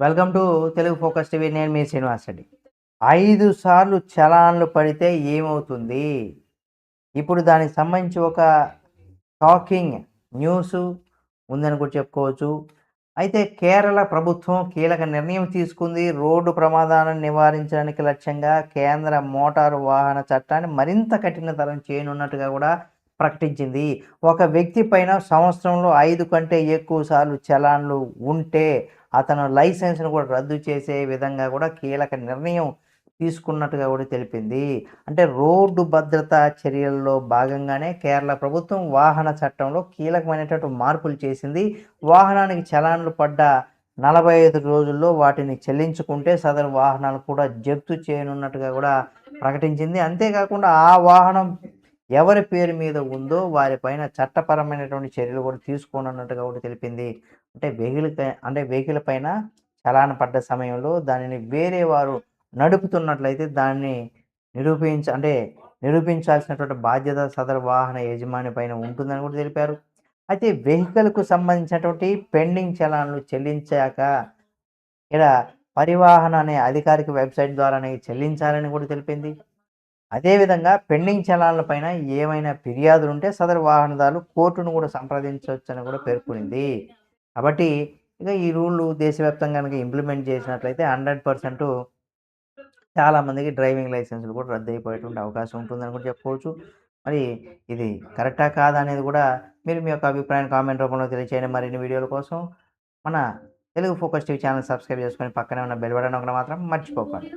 Welcome to Telugu focus TV. నేను మీ శ్రీనివాస్ రెడ్డి. ఐదు సార్లు చలాన్లు పడితే ఏమవుతుంది? ఇప్పుడు దానికి సంబంధించి ఒక షాకింగ్ న్యూస్ ఉందని కూడా చెప్పుకోవచ్చు. అయితే కేరళ ప్రభుత్వం కీలక నిర్ణయం తీసుకుంది. రోడ్డు ప్రమాదాలను నివారించడానికి లక్ష్యంగా కేంద్ర మోటారు వాహన చట్టాన్ని మరింత కఠినతరం చేయనున్నట్టుగా కూడా ప్రకటించింది. ఒక వ్యక్తి పైన సంవత్సరంలో ఐదు కంటే ఎక్కువ సార్లు చలాన్లు ఉంటే అతను లైసెన్స్ను కూడా రద్దు చేసే విధంగా కూడా కీలక నిర్ణయం తీసుకున్నట్టుగా కూడా తెలిపింది. అంటే రోడ్డు భద్రతా చర్యల్లో భాగంగానే కేరళ ప్రభుత్వం వాహన చట్టంలో కీలకమైనటువంటి మార్పులు చేసింది. వాహనానికి చలాన్లు పడ్డ నలభై ఐదు రోజుల్లో వాటిని చెల్లించుకుంటే సదరు వాహనాలు కూడా జప్తు చేయనున్నట్టుగా కూడా ప్రకటించింది. అంతేకాకుండా ఆ వాహనం ఎవరి పేరు మీద ఉందో వారిపైన చట్టపరమైనటువంటి చర్యలు కూడా తీసుకోనున్నట్టుగా కూడా తెలిపింది. అంటే వెహికల్ అంటే వెహికల్ పైన చలాన పడ్డ సమయంలో దానిని వేరే వారు నడుపుతున్నట్లయితే దాన్ని నిరూపించ అంటే నిరూపించాల్సినటువంటి బాధ్యత సదరు వాహన యజమాని పైన ఉంటుందని కూడా తెలిపారు. అయితే వెహికల్కు సంబంధించినటువంటి పెండింగ్ చలాన్లు చెల్లించాక ఇక్కడ పరివాహన అనే అధికారిక వెబ్సైట్ ద్వారానే చెల్లించాలని కూడా తెలిపింది. అదేవిధంగా పెండింగ్ చలాల పైన ఏమైనా ఫిర్యాదులు ఉంటే సదరు వాహనదారులు కోర్టును కూడా సంప్రదించవచ్చని కూడా పేర్కొనింది. కాబట్టి ఇక ఈ రూళ్ళు దేశవ్యాప్తంగా కనుక ఇంప్లిమెంట్ చేసినట్లయితే హండ్రెడ్ పర్సెంట్ చాలామందికి డ్రైవింగ్ లైసెన్సులు కూడా రద్దు అయిపోయేటువంటి అవకాశం ఉంటుందని కూడా చెప్పుకోవచ్చు. మరి ఇది కరెక్టా కాదా అనేది కూడా మీరు మీ యొక్క అభిప్రాయాన్ని కామెంట్ రూపంలో తెలియచేయండి మరిన్ని వీడియోల కోసం. మన Telugu focus TV channel subscribe చేసుకొని పక్కనే ఉన్న బెల్ బటన్ ఒకటి మాత్రం మర్చిపోకండి.